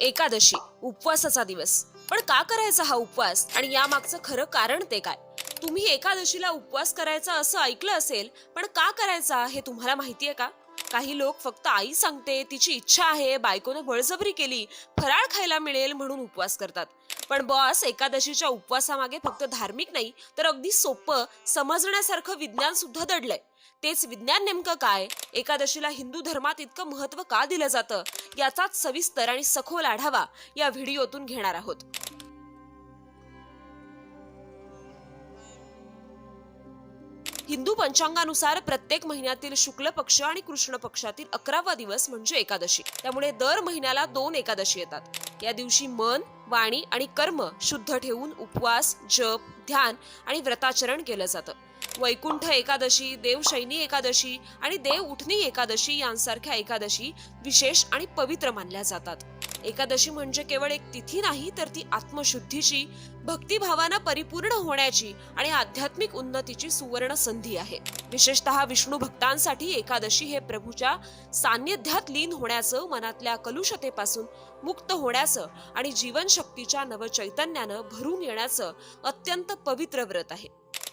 एकादशी उपवासाचा दिवस. पण का करायचा हा उपवास? आणि यामागचं खरं कारण ते काय? तुम्ही एकादशीला उपवास करायचा असं ऐकलं असेल पण का करायचा हे तुम्हाला माहितीये का? काही लोक फक्त आई सांगते तिची इच्छा आहे बायकोनं बळजबरी केली फराळ खायला मिळेल म्हणून उपवास करतात. पण बॉस एकादशीच्या उपवासामागे फक्त धार्मिक नाही तर अगदी सोपं समजण्यासारखं विज्ञान सुद्धा दडलंय. तेच विज्ञान नेमकं काय? एकादशीला हिंदू धर्मात इतकं महत्त्व का दिलं जातं? याचाच सविस्तर आणि सखोल आढावा या व्हिडिओतून घेणार आहोत. हिंदू पंचांगानुसार प्रत्येक महिन्यातील शुक्ल पक्ष आणि कृष्ण पक्षातील अकरावा दिवस म्हणजे एकादशी. त्यामुळे दर महिन्याला दोन एकादशी येतात. या दिवशी मन वाणी आणि कर्म शुद्ध ठेवून उपवास जप ध्यान आणि व्रताचरण केलं जातं. वैकुंठ एकादशी देवशैनी एकादशी आणि देव उठणी एकादशी यांसारख्या एकादशी विशेष आणि पवित्र मानल्या जातात. एकादशी म्हणजे केवळ एक तिथी नाही तर ती आत्मशुद्धीची भक्तिभावानं परिपूर्ण होण्याची आणि आध्यात्मिक उन्नतीची सुवर्ण संधी आहे. विशेषतः विष्णू भक्तांसाठी एकादशी हे प्रभूच्या सान्निध्यात लीन होण्याचं मनातल्या कलुषतेपासून मुक्त होण्याचं आणि जीवनशक्तीच्या नवचैतन्यानं भरून येण्याचं अत्यंत पवित्र व्रत आहे.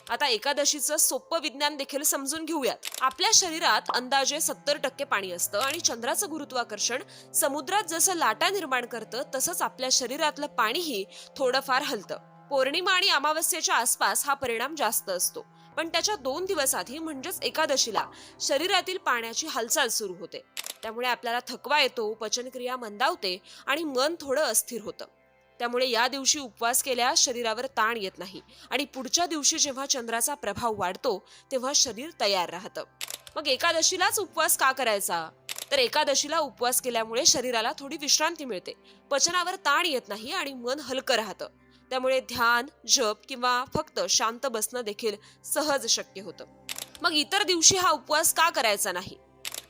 आता एकादशीचं सोपं विज्ञान देखील समजून घेऊयात. आपल्या शरीरात अंदाजे सत्तर टक्के पाणी असतं आणि चंद्राचं गुरुत्वाकर्षण समुद्रात जसं लाटा निर्माण करतं तसंच आपल्या शरीरातलं पाणीही थोडंफार हलतं. पौर्णिमा आणि अमावस्येच्या आसपास हा परिणाम जास्त असतो. पण त्याच्या दोन दिवस आधी म्हणजेच एकादशीला शरीरातील पाण्याची हालचाल सुरू होते. त्यामुळे आपल्याला थकवा येतो पचनक्रिया मंदावते आणि मन थोडं अस्थिर होतं. त्यामुळे या दिवशी उपवास केल्यास शरीरावर ताण येत नाही. आणि पुढच्या दिवशी जेव्हा चंद्राचा प्रभाव वाढतो तेव्हा शरीर तयार राहतं. मग एकादशीलाच उपवास का करायचा? तर एकादशीला उपवास केल्यामुळे शरीराला थोडी विश्रांती मिळते. पचनावर ताण येत नाही आणि मन हलकं राहतं. त्यामुळे ध्यान जप किंवा फक्त शांत बसणं देखील सहज शक्य होतं. मग इतर दिवशी हा उपवास का करायचा नाही?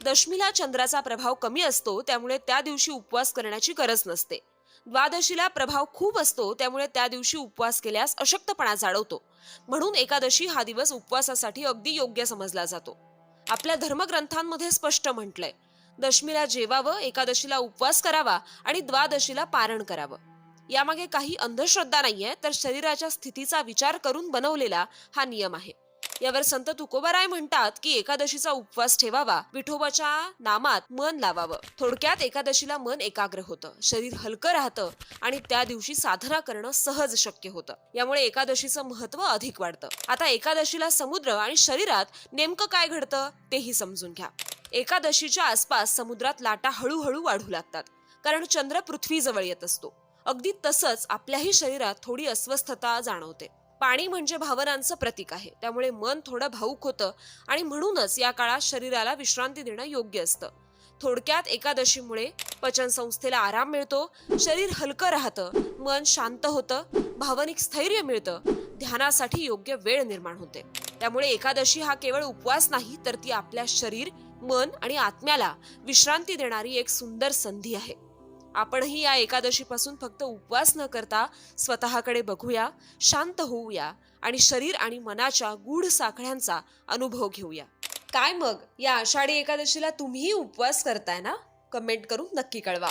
दशमीला चंद्राचा प्रभाव कमी असतो त्यामुळे त्या दिवशी उपवास करण्याची गरज नसते. द्वादशीला प्रभाव खूप असतो त्यामुळे त्या दिवशी उपवास केल्यास अशक्तपणा जाणवतो. म्हणून एकादशी हा दिवस उपवासासाठी अगदी योग्य समजला जातो. आपल्या धर्मग्रंथांमध्ये स्पष्ट म्हटलंय दशमीला जेवावं एकादशीला उपवास करावा आणि द्वादशीला पारण करावं. यामागे काही अंधश्रद्धा नाहीये तर शरीराच्या स्थितीचा विचार करून बनवलेला हा नियम आहे. यावर संत तुकोबाराय म्हणतात की एकादशीचा उपवास ठेवावा विठोबाच्या नामात मन लावावं. थोडक्यात एकादशीला मन एकाग्र होतं शरीर हलकं राहतं आणि त्या दिवशी साधना करणं सहज शक्य होतं. यामुळे एकादशीचं महत्त्व अधिक वाढतं. आता एकादशीला समुद्र आणि शरीरात नेमकं काय घडतं तेही समजून घ्या. एकादशीच्या आसपास समुद्रात लाटा हळूहळू वाढू लागतात कारण चंद्र पृथ्वीजवळ येत असतो. अगदी तसंच आपल्याही शरीरात थोडी अस्वस्थता जाणवते. पाणी म्हणजे भावनांचं प्रतीक आहे. त्यामुळे मन थोडं भाऊक होतं आणि म्हणूनच या काळात शरीराला विश्रांती देणं योग्य असतं. थोडक्यात एकादशीमुळे पचन संस्थेला आराम मिळतो शरीर हलकं राहतं मन शांत होतं भावनिक स्थैर्य मिळतं ध्यानासाठी योग्य वेळ निर्माण होते. त्यामुळे एकादशी हा केवळ उपवास नाही तर ती आपल्या शरीर मन आणि आत्म्याला विश्रांती देणारी एक सुंदर संधी आहे. आपणही या एकादशीपासून फक्त उपवास न करता स्वतःकडे बघूया शांत होऊया आणि शरीर आणि मनाच्या गूढ साखळ्यांचा अनुभव घेऊया. काय मग? या आषाढी एकादशीला तुम्हीही उपवास करताय ना? कमेंट करून नक्की कळवा.